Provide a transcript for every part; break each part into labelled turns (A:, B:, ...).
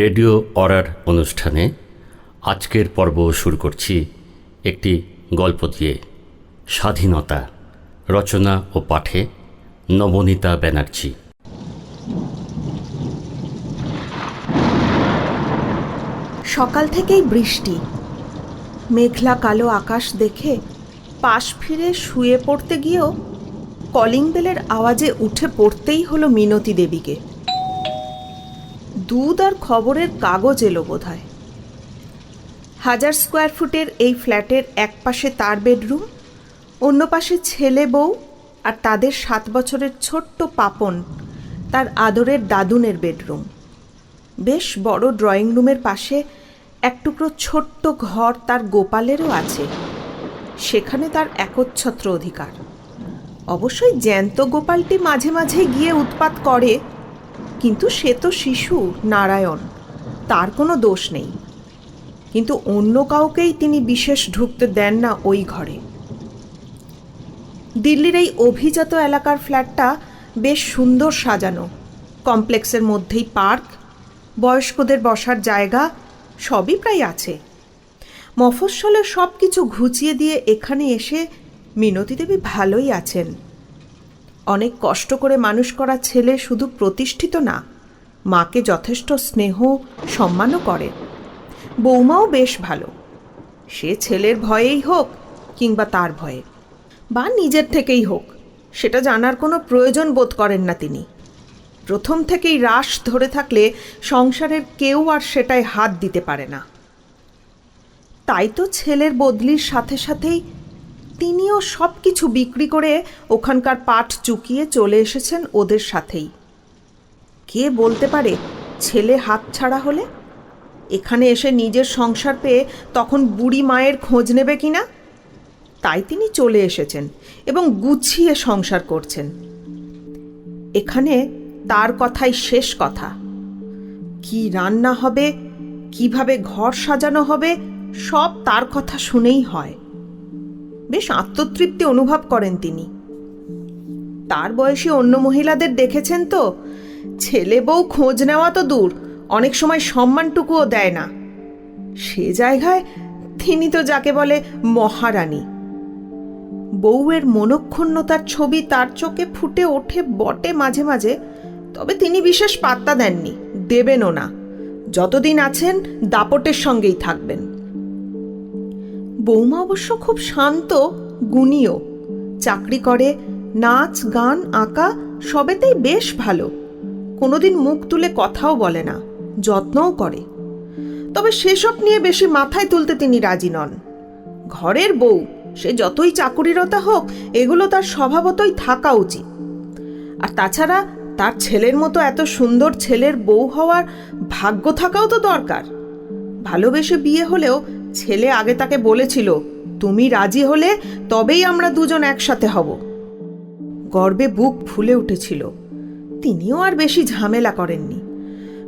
A: Radio অরার অনুষ্ঠানে আজকের পর্ব শুরু করছি একটি গল্প দিয়ে। স্বাধীনতা, রচনা ও পাঠে নবনীতা ব্যানার্জি।
B: সকাল থেকেই বৃষ্টি। মেঘলা কালো আকাশ দেখে পাশ ফিরে শুয়ে পড়তে গিয়েও কলিং বেলের আওয়াজে উঠে পড়তেই হলো মিনতি দেবীকে। দুধ আর খবরের কাগজ এলো বোধহয়। হাজার স্কোয়ার ফুটের এই ফ্ল্যাটের এক পাশে তার বেডরুম, অন্য পাশে ছেলে বউ আর তাদের সাত বছরের ছোট্ট পাপন, তার আদরের দাদুনের বেডরুম। বেশ বড় ড্রয়িং রুমের পাশে এক টুকরো ছোট্ট ঘর তার গোপালেরও আছে। সেখানে তার একচ্ছত্র অধিকার। অবশ্যই জ্যান্ত গোপালটি মাঝে মাঝে গিয়ে উৎপাত করে কিন্তু সে তো শিশু, নারায়ণ। তার কোনো দোষ নেই। কিন্তু অন্য কাউকেই তিনি বিশেষ ঢুকতে দেন না ওই ঘরে। দিল্লির এই অভিজাত এলাকার ফ্ল্যাটটা বেশ সুন্দর সাজানো। কমপ্লেক্সের মধ্যেই পার্ক, বয়স্কদের বসার জায়গা, সবই প্রায় আছে। মফস্বলে সব কিছু ঘুচিয়ে দিয়ে এখানে এসে মিনতি দেবী ভালোই আছেন। অনেক কষ্ট করে মানুষ করা ছেলে শুধু প্রতিষ্ঠিত না, মাকে যথেষ্ট স্নেহ, সম্মানও করে। বৌমাও বেশ ভালো। সে ছেলের ভয়েই হোক কিংবা তার ভয়ে, বা নিজের থেকেই হোক, সেটা জানার কোনো প্রয়োজন বোধ করেন না তিনি। প্রথম থেকেই রাস ধরে থাকলে সংসারের কেউ আর সেটায় হাত দিতে পারে না। তাই তো ছেলের বদলির সাথে সাথেই তিনিও সব কিছু বিক্রি করে ওখানকার পাট চুকিয়ে চলে এসেছেন ওদের সাথেই। কে বলতে পারে ছেলে হাত ছাড়া হলে? এখানে এসে নিজের সংসার পেয়ে তখন বুড়ি মায়ের খোঁজ নেবে কিনা তাই তিনি চলে এসেছেন এবং গুছিয়ে সংসার করছেন। এখানে তার কথাই শেষ কথা। কি রান্না হবে, কীভাবে ঘর সাজানো হবে, সব তার কথা শুনেই হয়। বেশ আত্মতৃপ্তি অনুভব করেন তিনি। তার বয়সী অন্য মহিলাদের দেখেছেন তো? ছেলে বউ খোঁজ নেওয়া তো দূর, অনেক সময় সম্মানটুকুও দেয় না। সে জায়গায় তিনি তো যাকে বলে মহারানী। বউয়ের মনক্ষুণ্ণতার ছবি তার চোখে ফুটে ওঠে বটে মাঝে মাঝে, তবে তিনি বিশেষ পাত্তা দেননি, দেবেনও না। যতদিন আছেন দাপটের সঙ্গেই থাকবেন। বৌমা অবশ্য খুব শান্ত গুণীয় চাকরি করে, নাচ, গান, আঁকা, সবেতেই বেশ ভালো। কোনোদিন মুখ তুলে কথাও বলে না, যত্নও করে। তবে সেসব নিয়ে বেশি মাথায় তুলতে তিনি রাজি নন। ঘরের বউ, সে যতই চাকুরিরতা হোক, এগুলো তার স্বভাবতই থাকা উচিত। আর তাছাড়া তার ছেলের মতো এত সুন্দর ছেলের বউ হওয়ার ভাগ্য থাকাও তো দরকার। ভালোবেসে বিয়ে হলেও ছেলে আগে তাকে বলেছিল, তুমি রাজি হলে তবেই আমরা দুজন একসাথে হব। গর্বে বুক ফুলে উঠেছিল। তিনিও আর বেশি ঝামেলা করেননি।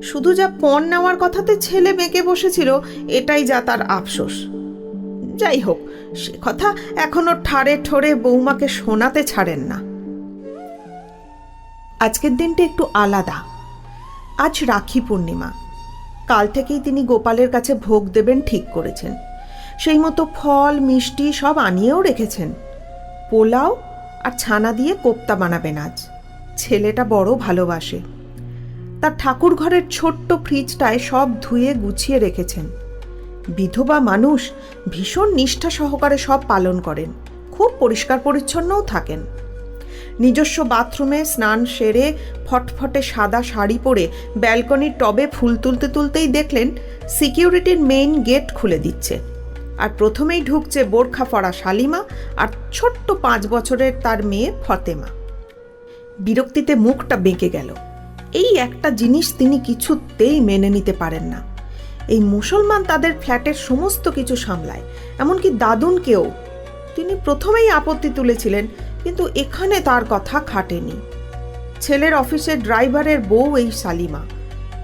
B: শুধু যা পণ নেওয়ার কথাতে ছেলে মেকে বসেছিল, এটাই যা তার আফসোস। যাই হোক, সে কথা এখনও ঠাড়ে ঠোরে বৌমাকে শোনাতে ছাড়েন না। আজকের দিনটা একটু আলাদা। আজ রাখি পূর্ণিমা। কাল থেকেই তিনি গোপালের কাছে ভোগ দেবেন ঠিক করেছেন। সেই মতো ফল, মিষ্টি সব আনিয়েও রেখেছেন। পোলাও আর ছানা দিয়ে কোপ্তা বানাবেন আজ। ছেলেটা বড় ভালোবাসে। তার ঠাকুর ঘরের ছোট্ট ফ্রিজটায় সব ধুয়ে গুছিয়ে রেখেছেন। বিধবা মানুষ ভীষণ নিষ্ঠা সহকারে সব পালন করেন। খুব পরিষ্কার পরিচ্ছন্নও থাকেন। নিজস্ব বাথরুমে স্নান সেরে ফটফটে সাদা শাড়ি পরে ব্যালকনির টবে ফুল তুলতে তুলতেই দেখলেন সিকিউরিটির মেইন গেট খুলে দিচ্ছে। আর প্রথমেই ঢুকছে বোরখা ফড়া শালিমা আর ছোট্ট পাঁচ বছরের তার মেয়ে ফতেমা। বিরক্তিতে মুখটা বেঁকে গেল। এই একটা জিনিস তিনি কিছুতেই মেনে নিতে পারেন না। এই মুসলমান তাদের ফ্ল্যাটের সমস্ত কিছু সামলায়, এমনকি দাদুনকেও। তিনি প্রথমেই আপত্তি তুলেছিলেন কিন্তু এখানে তার কথা খাটেনি। ছেলের অফিসের ড্রাইভারের বউ এই সালিমা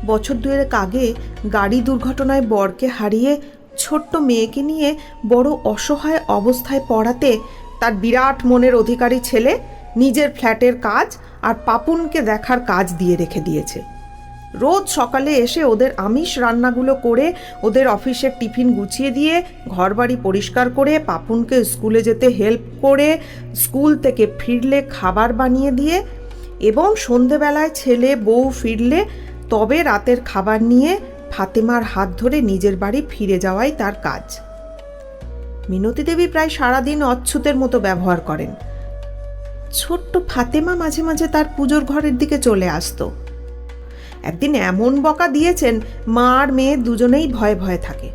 B: বছর দুয়েক আগে গাড়ি দুর্ঘটনায় বরকে হারিয়ে ছোট্ট মেয়েকে নিয়ে বড় অসহায় অবস্থায় পড়াতে তার বিরাট মনের অধিকারী ছেলে নিজের ফ্ল্যাটের কাজ আর পাপুনকে দেখার কাজ দিয়ে রেখে দিয়েছে। রোজ সকালে এসে ওদের আমিষ রান্নাগুলো করে ওদের অফিসের টিফিন গুছিয়ে দিয়ে ঘরবাড়ি পরিষ্কার করে, পাপুনকে স্কুলে যেতে হেল্প করে, স্কুল থেকে ফিরলে খাবার বানিয়ে দিয়ে এবং সন্ধেবেলায় ছেলে বউ ফিরলে তবে রাতের খাবার নিয়ে ফাতেমার হাত ধরে নিজের বাড়ি ফিরে যাওয়াই তার কাজ। মিনতি দেবী প্রায় সারাদিন অচ্ছুতের মতো ব্যবহার করেন। ছোট্ট ফাতেমা মাঝে মাঝে তার পুজোর ঘরের দিকে চলে আসতো। একদিন এমন বকা দিয়েছেন, মা আর মেয়ে দুজনেই ভয়ে ভয়ে থাকে।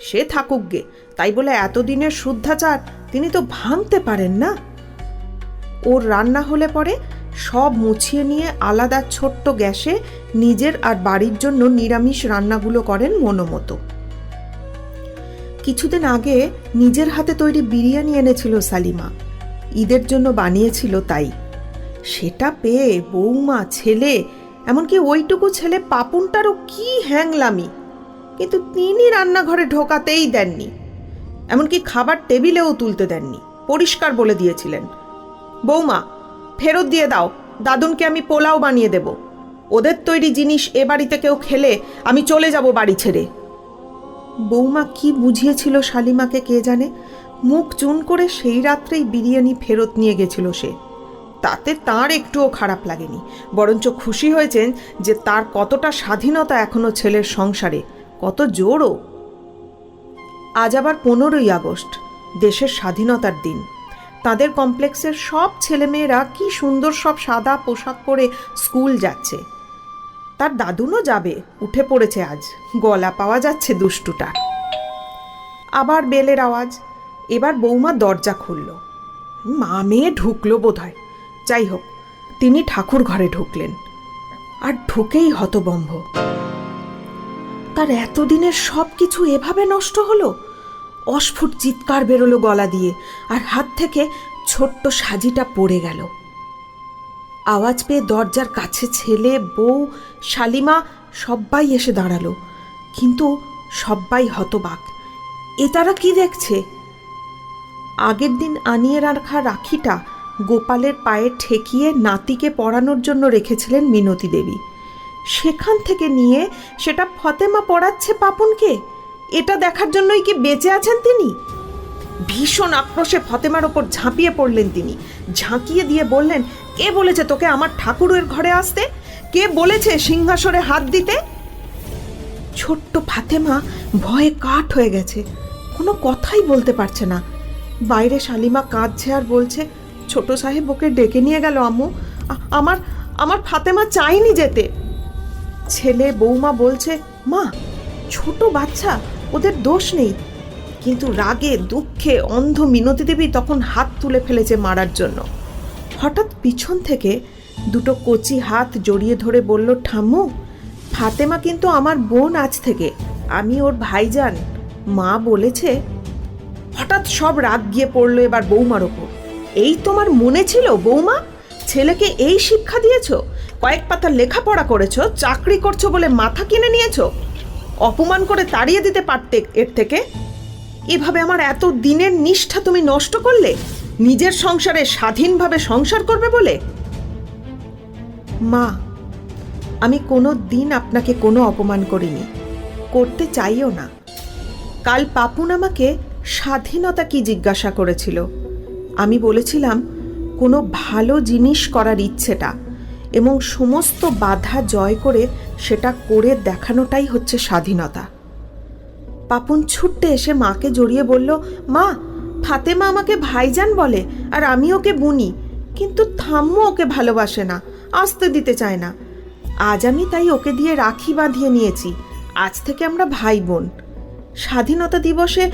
B: সে থাকুক গে, তাই বলে এতদিনের শুদ্ধাচার তিনি তো ভাঙতে পারেন না। ওর রান্না হলে পরে সব মুছিয়ে নিয়ে আলাদা ছোট্ট গ্যাসে নিজের আর বাড়ির জন্য নিরামিষ রান্নাগুলো করেন মনোমতো। কিছুদিন আগে নিজের হাতে তৈরি বিরিয়ানি এনেছিল সালিমা। ঈদের জন্য বানিয়েছিল তাই। সেটা পেয়ে বৌমা, ছেলে এমনকি ওইটুকু ছেলে পাপুনটারও কি হ্যাংলামি। কিন্তু তিনি রান্নাঘরে ঢোকাতেই দেননি। এমনকি খাবার টেবিলেও তুলতে দেননি। পরিষ্কার বলে দিয়েছিলেন। বৌমা, ফেরত দিয়ে দাও। দাদুনকে আমি পোলাও বানিয়ে দেব। ওদের তৈরি জিনিস এ বাড়িতে কেউ খেলে আমি চলে যাব বাড়ি ছেড়ে। বৌমা কি বুঝিয়েছিল শালিমাকে কে জানে? মুখ চুন করে সেই রাত্রেই বিরিয়ানি ফেরত নিয়ে গেছিল সে। তাতে তার একটুও খারাপ লাগেনি। বরঞ্চ খুশি হয়েছেন যে তার কতটা স্বাধীনতা এখনও ছেলের সংসারে, কত জোরও। আজ আবার পনেরোই আগস্ট, দেশের স্বাধীনতার দিন। তাদের কমপ্লেক্সের সব ছেলেমেয়েরা কি সুন্দর সব সাদা পোশাক পরে স্কুল যাচ্ছে। তার দাদুনও যাবে, উঠে পড়েছে আজ। গলা পাওয়া যাচ্ছে দুষ্টুটা। আবার বেলের আওয়াজ। এবার বৌমা দরজা খুলল। মা মেয়ে ঢুকলো বোধ হয় যাই হোক তিনি ঠাকুর ঘরে ঢুকলেন, আর ঢুকেই হতবম্ব তার এতদিনের সব কিছু এভাবে নষ্ট হলো? অস্ফুট চিৎকার বেরোলো গলা দিয়ে, আর হাত থেকে ছোট্ট সাজিটা পড়ে গেল। আওয়াজ পেয়ে দরজার কাছে ছেলে, বউ, শালিমা সব্বাই এসে দাঁড়াল, কিন্তু সব্বাই হতবাক। এ তারা কি দেখছে? আগের দিন আনিয়ে রাখা রাখিটা গোপালের পায়ে ঠেকিয়ে নাতিকে পড়ানোর জন্য রেখেছিলেন মিনতি দেবী। সেখান থেকে নিয়ে সেটা ফতেমা পড়াচ্ছে পাপুনকে? এটা দেখার জন্যই কি বেঁচে আছেন তিনি? ভীষণ আক্রোশে ফতেমার ওপর ঝাঁপিয়ে পড়লেন তিনি। ঝাঁকিয়ে দিয়ে বললেন, কে বলেছে তোকে আমার ঠাকুরের ঘরে আসতে? কে বলেছে সিংহাসনে হাত দিতে? ছোট্ট ফাতেমা ভয়ে কাঠ হয়ে গেছে। কোনো কথাই বলতে পারছে না। বাইরে শালিমা কাঁদছে আর বলছে ছোট সাহেব ওকে ডেকে নিয়ে গেল, আম্মু। আমার আমার ফাতেমা চাইনি যেতে। ছেলে বৌমা বলছে, মা, ছোট বাচ্চা, ওদের দোষ নেই। কিন্তু রাগে, দুঃখে, অন্ধ মিনতি দেবী তখন হাত তুলে ফেলেছে মারার জন্য। হঠাৎ পিছন থেকে দুটো কচি হাত জড়িয়ে ধরে বলল, ঠাম্মু, ফাতেমা কিন্তু আমার বোন আজ থেকে। আমি ওর ভাইজান। মা বলেছে, হঠাৎ সব রাগ গিয়ে পড়ল এবার বৌমার ওপর। এই তোমার মনে ছিল, বৌমা? ছেলেকে এই শিক্ষা দিয়েছ? কয়েক পাতা লেখাপড়া করেছ, চাকরি করছ বলে মাথা কিনে নিয়েছো? অপমান করে তাড়িয়ে দিতে পারতে এর থেকে? এভাবে আমার এত দিনের নিষ্ঠা তুমি নষ্ট করলে? নিজের সংসারে স্বাধীনভাবে সংসার করবে বলে? মা, আমি কোনো দিন আপনাকে কোনো অপমান করিনি। করতে চাইও না। কাল পাপুন আমাকে স্বাধীনতা কি জিজ্ঞাসা করেছিল? আমি বলেছিলাম, কোনো ভালো জিনিস করার ইচ্ছেটা এবং সমস্ত বাধা জয় করে সেটা করে দেখানোটাই হচ্ছে স্বাধীনতা। পাপুন ছুটতে এসে মাকে জড়িয়ে বলল, মা, ফাতেমা আমাকে ভাইজান বলে আর আমি ওকে বুনি, কিন্তু থাম্মু ওকে ভালোবাসে না, আসতে দিতে চায় না। আজ আমি তাই ওকে দিয়ে রাখি বাঁধিয়ে নিয়েছি, আজ থেকে আমরা ভাই বোন। স্বাধীনতা দিবসে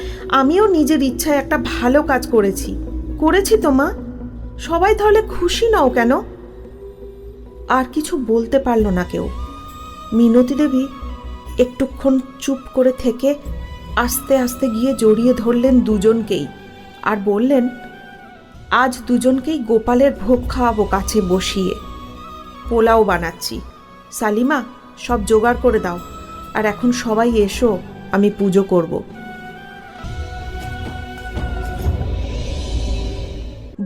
B: আমিও নিজের ইচ্ছায় একটা ভালো কাজ করেছি। করেছি তো, মা। সবাই তাহলে খুশি নাও কেন? আর কিছু বলতে পারল না কেউ। মিনতি দেবী একটুক্ষণ চুপ করে থেকে আস্তে আস্তে গিয়ে জড়িয়ে ধরলেন দুজনকেই আর বললেন, আজ দুজনকেই গোপালের ভোগ খাওয়াবো কাছে বসিয়ে। পোলাও বানাচ্ছি। সালিমা, সব জোগাড় করে দাও। আর এখন সবাই এসো, আমি পুজো করব।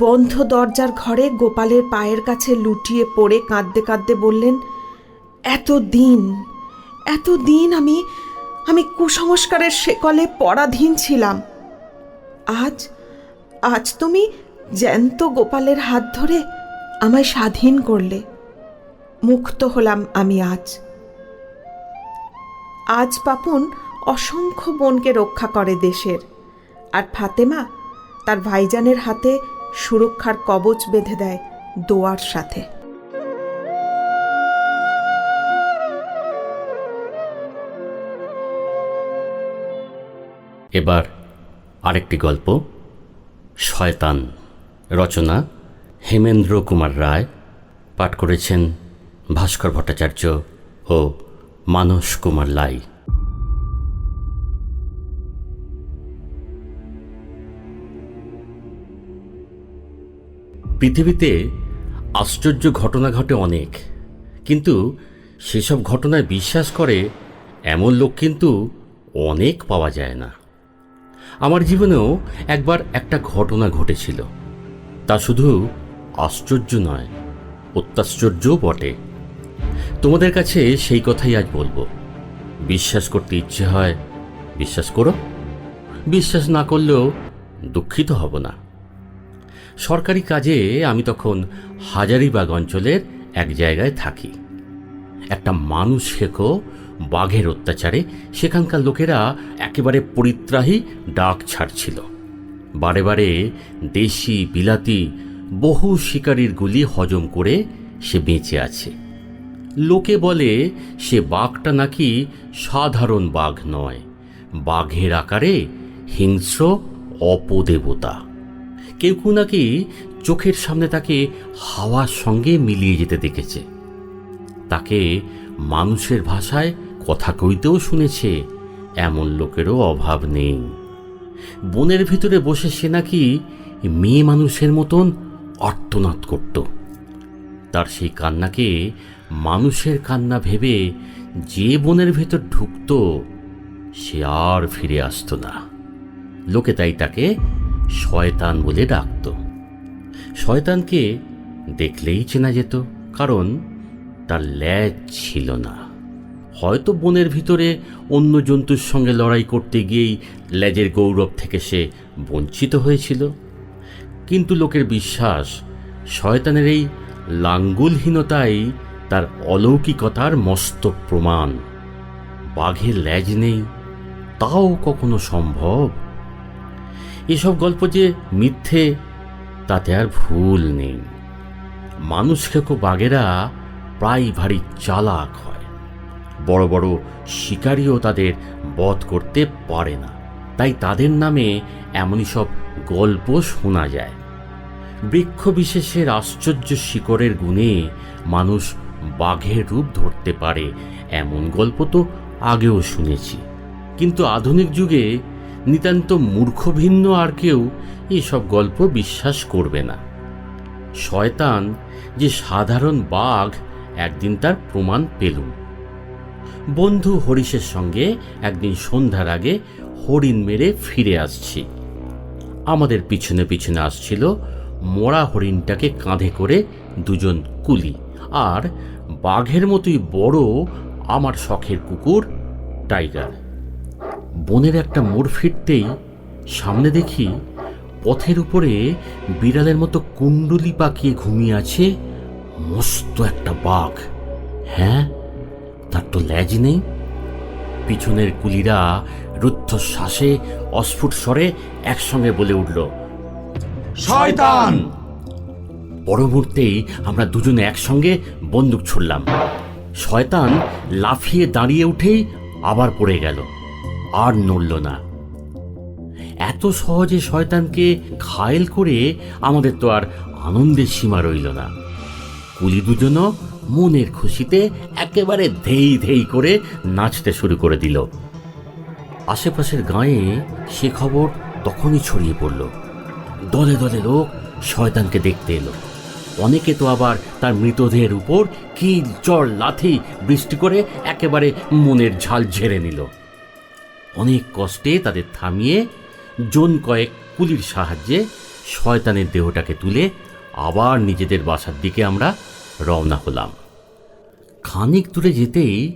B: বন্ধ দরজার ঘরে গোপালের পায়ের কাছে লুটিয়ে পড়ে কাঁদতে কাঁদতে বললেন, এত দিন এত দিন আমি আমি কুসংস্কারের শেকলে পরাধীন ছিলাম। আজ আজ তুমি জ্যান্ত গোপালের হাত ধরে আমায় স্বাধীন করলে, মুক্ত হলাম আমি আজ। আজ পাপন অসংখ্য বোনকে রক্ষা করে দেশের, আর ফাতেমা তার ভাইজানের হাতে সুরক্ষার কবচ বেঁধে দেয় দোয়ার সাথে।
A: এবার আরেকটি গল্প, শয়তান রচনা, হেমেন্দ্র কুমার রায়, পাঠ করেছেন ভাস্কর ভট্টাচার্য ও মানস কুমার লাই। পৃথিবীতে আশ্চর্য ঘটনা ঘটে অনেক। কিন্তু সেসব ঘটনায় বিশ্বাস করে এমন লোক কিন্তু অনেক পাওয়া যায় না। আমার জীবনেও একবার একটা ঘটনা ঘটেছিল। তা শুধু আশ্চর্য নয়, অত্যাশ্চর্যও বটে। তোমাদের কাছে সেই কথাই আজ বলব। বিশ্বাস করতে ইচ্ছে হয়, বিশ্বাস করো। বিশ্বাস না করলেও দুঃখিত হব না। সরকারি কাজে আমি তখন হাজারিবাগ অঞ্চলের এক জায়গায় থাকি। একটা মানুষ শেখো, বাঘের অত্যাচারে, সেখানকার লোকেরা একেবারে পরিত্রাহী ডাক ছাড়ছিল। বারে বারে দেশি, বিলাতি, বহু শিকারীর গুলি হজম করে সে বেঁচে আছে। লোকে বলে, সে বাঘটা নাকি সাধারণ বাঘ নয়। বাঘের আকারে হিংস্র, অপদেবতা। কেউ কেউ নাকি চোখের সামনে তাকে হাওয়ার সঙ্গে মিলিয়ে যেতে দেখেছে। তাকে মানুষের ভাষায় কথা কইতেও শুনেছে, এমন লোকেরও অভাব নেই। বনের ভিতরে বসে সে নাকি মেয়ে মানুষের মতন আর্তনাদ করত। তার সেই কান্নাকে মানুষের কান্না ভেবে যে বনের ভেতর ঢুকত, সে আর ফিরে আসতো না। লোকে তাই তাকে শয়তান বলে ডাকত। শয়তানকে দেখলেই চেনা যেত, কারণ তার ল্যাজ ছিল না। হয়তো বনের ভিতরে অন্য জন্তুর সঙ্গে লড়াই করতে গিয়েই ল্যাজের গৌরব থেকে সে বঞ্চিত হয়েছিল। কিন্তু লোকের বিশ্বাস, শয়তানের এই লাঙ্গুলহীনতাই তার অলৌকিকতার মস্ত প্রমাণ। বাঘের ল্যাজ নেই, তাও কখনো সম্ভব? এসব গল্প যে মিথ্যে, তাতে আর ভুল নেই। মানুষ খেকো বাঘেরা প্রায় ভারী চালাক হয়। বড় বড় শিকারীও তাদের বধ করতে পারে না। তাই তাদের নামে এমনই সব গল্প শোনা যায়। বৃক্ষ বিশেষের আশ্চর্য শিকড়ের গুণে মানুষ বাঘের রূপ ধরতে পারে। এমন গল্প তো আগেও শুনেছি। কিন্তু আধুনিক যুগে নিতান্ত মূর্খভিন্ন আর কেউ এসব গল্প বিশ্বাস করবে না। শয়তান যে সাধারণ বাঘ, একদিন তার প্রমাণ পেলুম। বন্ধু হরিশের সঙ্গে একদিন সন্ধ্যার আগে হরিণ মেরে ফিরে আসছি। আমাদের পিছনে পিছনে আসছিল মরা হরিণটাকে কাঁধে করে দুজন কুলি আর বাঘের মতোই বড় আমার শখের কুকুর টাইগার। বনের একটা মোড় ফিরতেই সামনে দেখি পথের উপরে বিড়ালের মতো কুণ্ডলি পাকিয়ে ঘুমিয়ে আছে মস্ত একটা বাঘ। হ্যাঁ তার তো ল্যাজ নেই। পিছনের কুলিরা রুদ্ধশ্বাসে অস্ফুট স্বরে একসঙ্গে বলে উঠল
C: শয়তান!
A: পরবর্তীই আমরা দুজনে একসঙ্গে বন্দুক ছুড়লাম। শয়তান লাফিয়ে দাঁড়িয়ে উঠেই আবার পড়ে গেল। আর নড়ল না। এত সহজে শয়তানকে ঘায়েল করে আমাদের তো আর আনন্দের সীমা রইল না। কুলি দুজনও মনের খুশিতে একেবারে ধেই ধেই করে নাচতে শুরু করে দিল। আশেপাশের গাঁয়ে সে খবর তখনই ছড়িয়ে পড়ল। দলে দলে লোক শয়তানকে দেখতে এলো। অনেকে তো আবার তার মৃতদেহের উপর কিল, চড়, লাথি, বৃষ্টি করে একেবারে মনের ঝাল ঝেড়ে নিল। অনেক কষ্টে তাদের থামিয়ে জন কয়েক কুলির সাহায্যে শয়তানের দেহটাকে তুলে আবার নিজেদের বাসার দিকে আমরা রওনা হলাম। খানিক দূরে যেতেই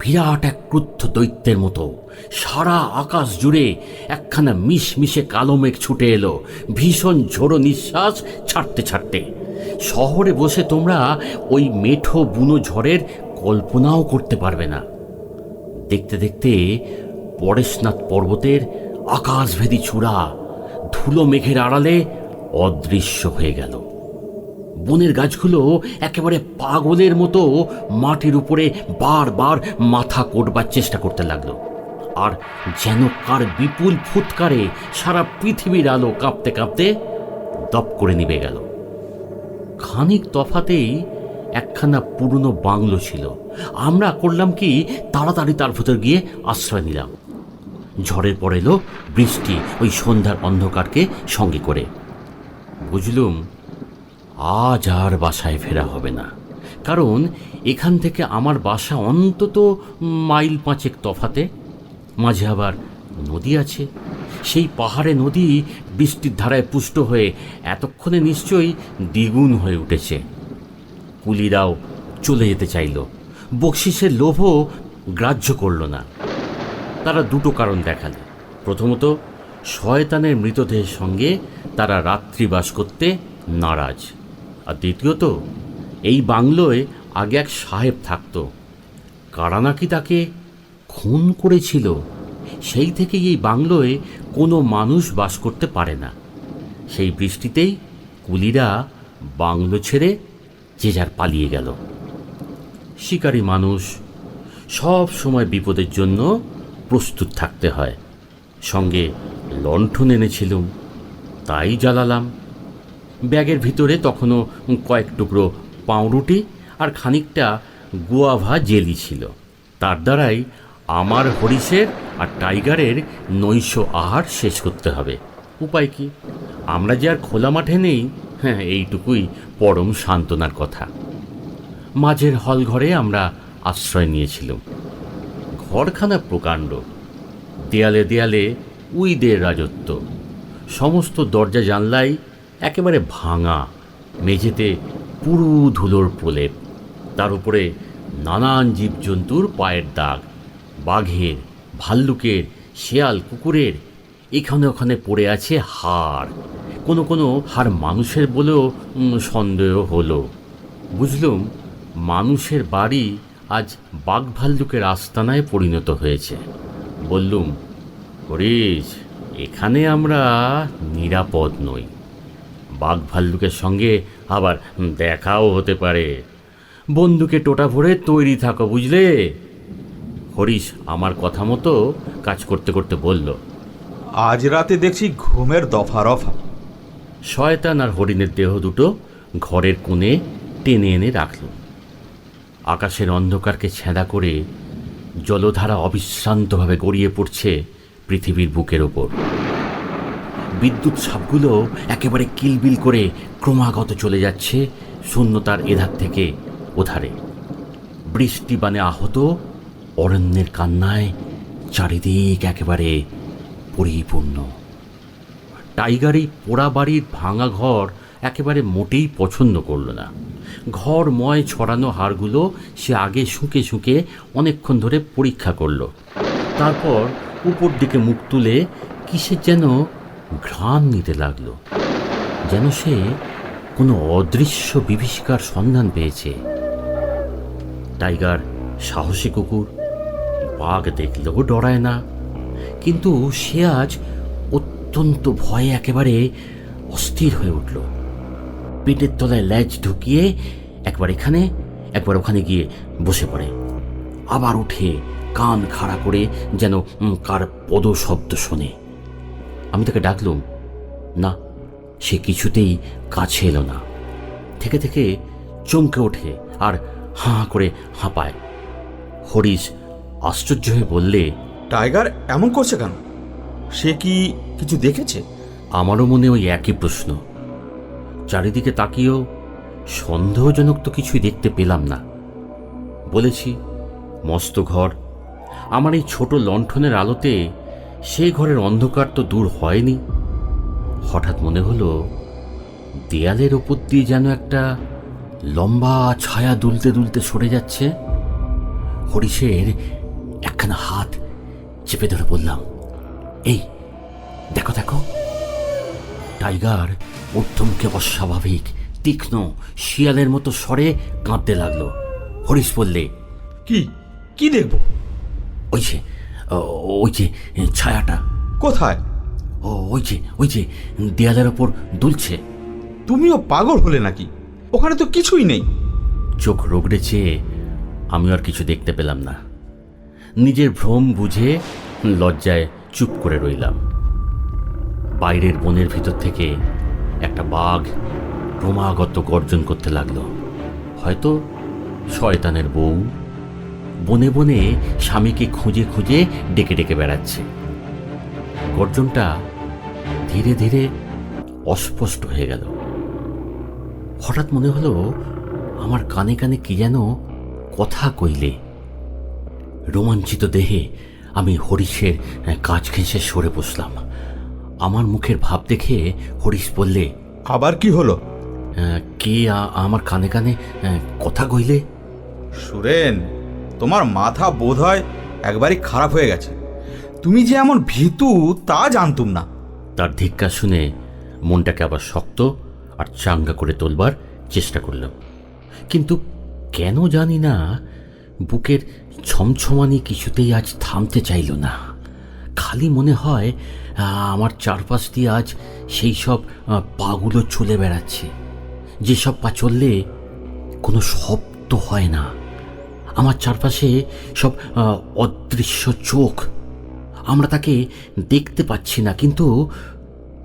A: বিরাট এক ক্রুদ্ধ দৈত্যের মতো সারা আকাশ জুড়ে একখানা মিশ মিশে কালো মেঘ ছুটে এলো, ভীষণ ঝোড়ো নিঃশ্বাস ছাড়তে ছাড়তে। শহরে বসে তোমরা ওই মেঠো বুনো ঝড়ের কল্পনাও করতে পারবে না। দেখতে দেখতে পরেশনাথ পর্বতের আকাশভেদী চূড়া ধুলো মেঘের আড়ালে অদৃশ্য হয়ে গেল। বনের গাছগুলো একেবারে পাগলের মতো মাটির উপরে বারবার মাথা কোটবার চেষ্টা করতে লাগল। আর যেন কার বিপুল ফুৎকারে সারা পৃথিবীর আলো কাঁপতে কাঁপতে দপ করে নিভে গেল। খানিক তফাতেই একখানা পুরনো বাংলো ছিল। আমরা করলাম কি, তাড়াতাড়ি তার ভেতর গিয়ে আশ্রয় নিলাম। ঝড়ের পর এলো বৃষ্টি ওই সন্ধ্যার অন্ধকারকে সঙ্গে করে। বুঝলুম, আজ আর বাসায় ফেরা হবে না। কারণ এখান থেকে আমার বাসা অন্তত মাইল পাঁচেক তফাতে। মাঝে আবার নদী আছে। সেই পাহাড়ে নদী বৃষ্টির ধারায় পুষ্ট হয়ে এতক্ষণে নিশ্চয়ই দ্বিগুণ হয়ে উঠেছে। কুলিরাও চলে যেতে চাইল। বকশিসের লোভও গ্রাহ্য করল না। তারা দুটো কারণ দেখালে। প্রথমত, শয়তানের মৃতদেহের সঙ্গে তারা রাত্রিবাস করতে নারাজ। আর দ্বিতীয়ত, এই বাংলোয় আগে এক সাহেব থাকতো। কারা নাকি তাকে খুন করেছিল, সেই থেকে এই বাংলোয় কোনো মানুষ বাস করতে পারে না। সেই বৃষ্টিতেই কুলিরা বাংলো ছেড়ে যে যার পালিয়ে গেল। শিকারী মানুষ সব সময় বিপদের জন্য প্রস্তুত থাকতে হয়। সঙ্গে লণ্ঠন এনেছিলুম, তাই জ্বালালাম। ব্যাগের ভিতরে তখনও কয়েক টুকরো পাউরুটি আর খানিকটা গুয়াভা জেলি ছিল। তার দ্বারাই আমার হরিষের আর টাইগারের নৈশ আহার শেষ করতে হবে। উপায় কি? আমরা যে আর খোলা মাঠে নেই হ্যাঁ এইটুকুই পরম সান্ত্বনার কথা। মাঝের হল ঘরে আমরা আশ্রয় নিয়েছিলাম। ঘরখানা প্রকাণ্ড। দেয়ালে দেয়ালে উইদের রাজত্ব। সমস্ত দরজা জানলাই একেবারে ভাঙা, মেঝেতে পুরু ধুলোর প্রলেপ। তার উপরে নানান জীবজন্তুর পায়ের দাগ, বাঘের, ভাল্লুকের, শেয়াল কুকুরের, এখানে ওখানে পড়ে আছে হাড়। কোনো কোনো হাড় মানুষের বলেও সন্দেহ হলো। বুঝলুম, মানুষের বাড়ি আজ বাঘ ভাল্লুকের আস্তানায় পরিণত হয়েছে। বললুম হরিশ এখানে আমরা নিরাপদ নই। বাঘ ভাল্লুকের সঙ্গে আবার দেখাও হতে পারে। বন্দুকে টোটা ভরে তৈরি থাকো বুঝলে? হরিশ আমার কথা মতো কাজ করতে করতে বলল
C: আজ রাতে দেখছি ঘুমের দফা রফা।
A: শয়তান আর হরিণের দেহ দুটো ঘরের কোণে টেনে এনে রাখল। আকাশের অন্ধকারকে ছেঁদা করে জলধারা অবিশ্রান্তভাবে গড়িয়ে পড়ছে পৃথিবীর বুকের ওপর। বিদ্যুৎ সাপগুলো একেবারে কিলবিল করে ক্রমাগত চলে যাচ্ছে শূন্যতার এধার থেকে ওধারে। বৃষ্টি বানে আহত অরণ্যের কান্নায় চারিদিক একেবারে পরিপূর্ণ। টাইগার এই পোড়া বাড়ির ভাঙা ঘর একেবারে মোটেই পছন্দ করল না। ঘরময় ছড়ানো হাড়গুলো সে আগে শুঁকে শুঁকে অনেকক্ষণ ধরে পরীক্ষা করল। তারপর উপর দিকে মুখ তুলে কিসের যেন ঘ্রাণ নিতে লাগল। যেন সে কোনো অদৃশ্য বিভীষিকার সন্ধান পেয়েছে। টাইগার সাহসী কুকুর, বাঘ দেখলেও ডরায় না। কিন্তু সে আজ অত্যন্ত ভয়ে একেবারে অস্থির হয়ে উঠল। পেটের তলায় ল্যাজ ঢুকিয়ে একবার এখানে একবার ওখানে গিয়ে বসে পড়ে। আবার উঠে কান খাড়া করে যেন কার পদ শব্দ শোনে। আমি তাকে ডাকলুম না সে কিছুতেই কাছে এলো না। থেকে থেকে চমকে ওঠে আর হাঁ করে হাঁপায়। হরিশ আশ্চর্য হয়ে বললে
C: টাইগার এমন করছে কেন? সে কি কিছু দেখেছে?
A: আমারও মনে ওই একই প্রশ্ন। চারিদিকে তাকিয়েও সন্দেহজনক তো কিছুই দেখতে পেলাম না। বলেছি, মস্ত ঘর। আমার এই ছোট লণ্ঠনের আলোতে সেই ঘরের অন্ধকার তো দূর হয়নি। হঠাৎ মনে হলো, দেয়ালের ওপর দিয়ে যেন একটা লম্বা ছায়া দুলতে দুলতে সরে যাচ্ছে। হরিশের একখানা হাত চেপে ধরে বললাম, এই, দেখো দেখো। টাইগার ঊর্ধ্বমুখে অস্বাভাবিক তীক্ষ্ণ শিয়ালের মতো স্বরে কাঁদতে লাগল। হরিশ বললে
C: কি কি দেখব?
A: ওই যে ওই যে ছায়াটা।
C: কোথায়?
A: ও ওই যে ওই যে দেয়ালের ওপর দুলছে।
C: তুমিও পাগল হলে নাকি? ওখানে তো কিছুই নেই।
A: চোখ রোগড়ে চেয়ে আমি আর কিছু দেখতে পেলাম না। নিজের ভ্রম বুঝে লজ্জায় চুপ করে রইলাম। বাইরের বনের ভিতর থেকে একটা বাঘ ক্রমাগত গর্জন করতে লাগল। হয়তো শয়তানের বউ বনে বনে স্বামীকে খুঁজে খুঁজে ডেকে ডেকে বেড়াচ্ছে। গর্জনটা ধীরে ধীরে অস্পষ্ট হয়ে গেল। হঠাৎ মনে হলো, আমার কানে কানে কি যেন কথা কইলে। রোমাঞ্চিত দেহে আমি হরিশের কাজ ঘেঁষে সরে বসলাম। আমার মুখের ভাব দেখে হরিশ বললে
C: আবার কি হলো?
A: কে আমার কানে কানে কথা কইলে?
C: সুরেন তোমার মাথা বোধ হয় একবারই খারাপ হয়ে গেছে। তুমি যে এমন ভীতু তা জানতুম না।
A: তার ধিক্কা শুনে মনটাকে আবার শক্ত আর চাঙ্গা করে তোলবার চেষ্টা করলাম। কিন্তু কেন জানি না বুকের ছমছমানি কিছুতেই আজ থামতে চাইল না। খালি মনে হয় আমার চারপাশ দিয়ে আজ সেই সব পাগুলো চলে বেড়াচ্ছে। যেসব পা চললে কোনো শব্দ হয় না। আমার চারপাশে সব অদৃশ্য চোখ। আমরা তাকে দেখতে পাচ্ছি না, কিন্তু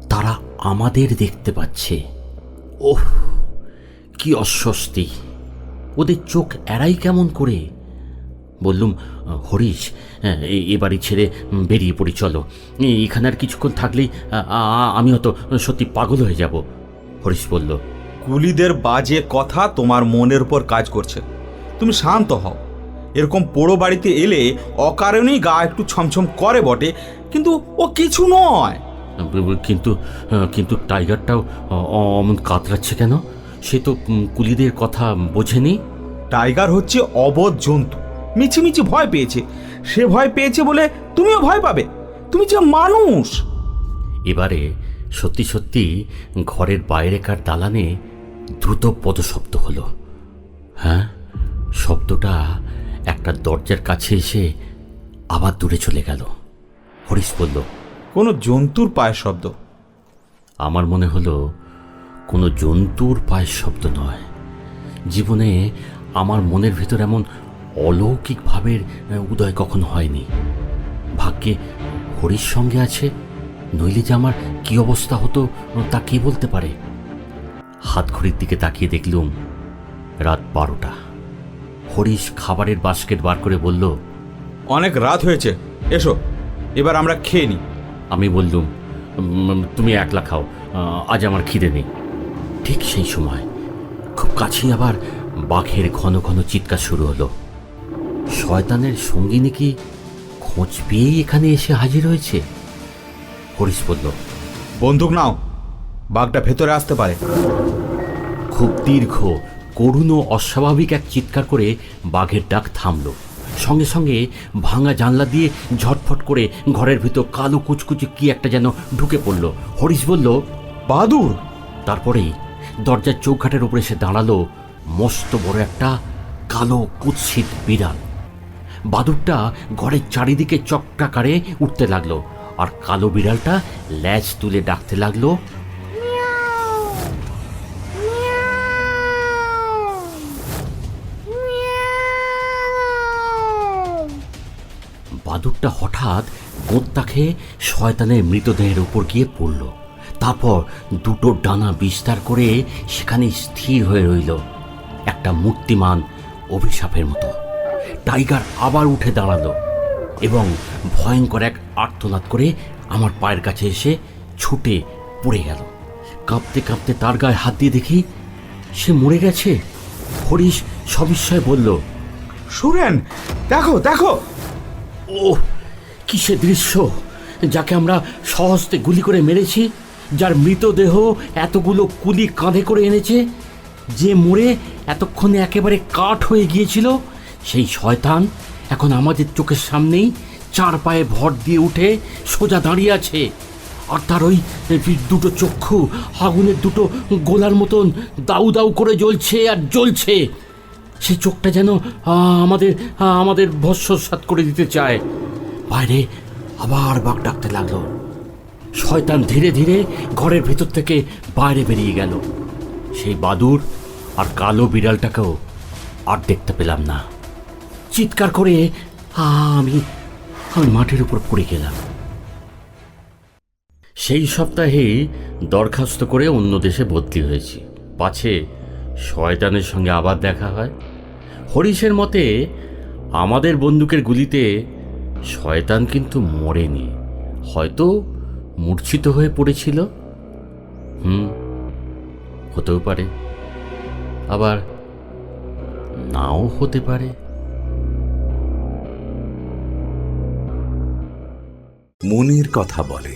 A: তারা আমাদের দেখতে পাচ্ছে। ওহ, কি অস্বস্তি। ওদের চোখ এড়াই কেমন করে বললুম হরিশ এ- এ বাড়ি ছেড়ে বেরিয়ে পড়ি চলো। এখানে আর কিছুক্ষণ থাকলেই আমি হয়তো সত্যি পাগল হয়ে যাব। হরিশ বলল
C: কুলিদের বাজে কথা তোমার মনের উপর কাজ করছে। তুমি শান্ত হও। এরকম পোড়ো বাড়িতে এলে অকারণেই গা একটু ছমছম করে বটে কিন্তু ও কিছু নয়।
A: কিন্তু কিন্তু টাইগারটাও অমন কাতরাচ্ছে কেন? সে তো কুলিদের কথা বোঝেনি।
C: টাইগার হচ্ছে অবধ জন্তু। মিছিমিছি ভয় পেয়েছে। সে ভয় পেয়েছে বলে তুমিও ভয় পাবে। তুমি যে মানুষ।
A: এবারে সত্যি সত্যি ঘরের বাইরেকার দালানে দ্রুত পদশব্দ হলো। হ্যাঁ? শব্দটা একটা দরজার কাছে এসে আবার দূরে চলে গেল। হরিশ বলল
C: কোনো জন্তুর পায়ের শব্দ।
A: আমার মনে হলো কোনো জন্তুর পায়ের শব্দ নয়। জীবনে আমার মনের ভিতর এমন অলৌকিক ভাবের উদয় কখনো হয়নি। ভাগ্যে হরির সঙ্গে আছে নইলে যে আমার কি অবস্থা হতো তা কে বলতে পারে? হাত ঘড়ির দিকে তাকিয়ে দেখলুম রাত বারোটা। হরিশ খাবারের বাস্কেট বার করে বলল
C: অনেক রাত হয়েছে এসো এবার আমরা খেয়ে নিই।
A: আমি বললুম তুমি একলা খাও আজ আমার খিদে নেই। ঠিক সেই সময় খুব কাছেই আবার বাঘের ঘন ঘন চিৎকার শুরু হলো। শয়তানের সঙ্গিনী কি খোঁজ পেয়েই এখানে এসে হাজির হয়েছে? হরিশ বলল
C: বন্দুক নাও বাঘটা ভেতরে আসতে পারে।
A: খুব দীর্ঘ করুণ ও অস্বাভাবিক এক চিৎকার করে বাঘের ডাক থামল। সঙ্গে সঙ্গে ভাঙা জানলা দিয়ে ঝটফট করে ঘরের ভিতর কালো কুচকুচি কি একটা যেন ঢুকে পড়ল। হরিশ বলল
C: বাদুর
A: তারপরেই দরজার চৌকাঠের উপরে এসে দাঁড়াল মস্ত বড় একটা কালো কুৎসিত বিড়াল। বাদুরটা ঘরের চারিদিকে চক্রাকারে উঠতে লাগল, আর কালো বিড়ালটা ল্যাজ তুলে ডাকতে লাগল, বাদুরটা হঠাৎ গোত্তা খেয়ে শয়তানের মৃতদেহের উপর গিয়ে পড়ল। তারপর দুটো ডানা বিস্তার করে সেখানে স্থির হয়ে রইল, একটা মূর্তিমান অভিশাপের মতো। টাইগার আবার উঠে দাঁড়াল এবং ভয়ঙ্কর এক আর্তনাদ করে আমার পায়ের কাছে এসে ছুটে পড়ে গেল। কাঁপতে কাঁপতে তার গায়ে হাত দিয়ে দেখি সে মরে গেছে। হরিশ সবিস্ময় বলল
C: সুরেন দেখো দেখো।
A: ও কিসে দৃশ্য? যাকে আমরা সহস্তে গুলি করে মেরেছি যার মৃতদেহ এতগুলো কুলি কাঁধে করে এনেছে যে মরে এতক্ষণে একেবারে কাঠ হয়ে গিয়েছিল সেই শয়তান এখন আমাদের চোখের সামনেই চার পায়ে ভর দিয়ে উঠে সোজা দাঁড়িয়ে আছে। আর তার ওই দুটো চক্ষু, আগুনের দুটো গোলার মতন দাউ দাউ করে জ্বলছে আর জ্বলছে। সেই চোখটা যেন আমাদের আমাদের ভস্মসাত করে দিতে চায়। বাইরে আবার বাঘ ডাকতে লাগল। শয়তান ধীরে ধীরে ঘরের ভেতর থেকে বাইরে বেরিয়ে গেল। সেই বাদুর আর কালো বিড়ালটাকেও আর দেখতে পেলাম না। চিৎকার করে, আমি আমি মাটির উপর পড়ে গেলাম। সেই সপ্তাহেই দরখাস্ত করে অন্য দেশে বদলি হয়েছি। পাছে শয়তানের সঙ্গে আবার দেখা হয়। হরিশের মতে, আমাদের বন্দুকের গুলিতে শয়তান কিন্তু মরেনি। হয়তো মূর্ছিত হয়ে পড়েছিল। হুম, হতেও পারে। আবার নাও হতে পারে।
D: মনের কথা বলে।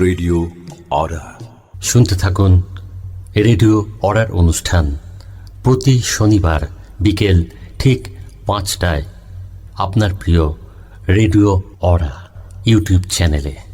D: Radio aura.
A: শুনতে থাকুন রেডিও অর্ডার অনুষ্ঠান প্রতি শনিবার বিকেল ঠিক পাঁচটায়। আপনার প্রিয় রেডিও অরা ইউটিউব চ্যানেলে।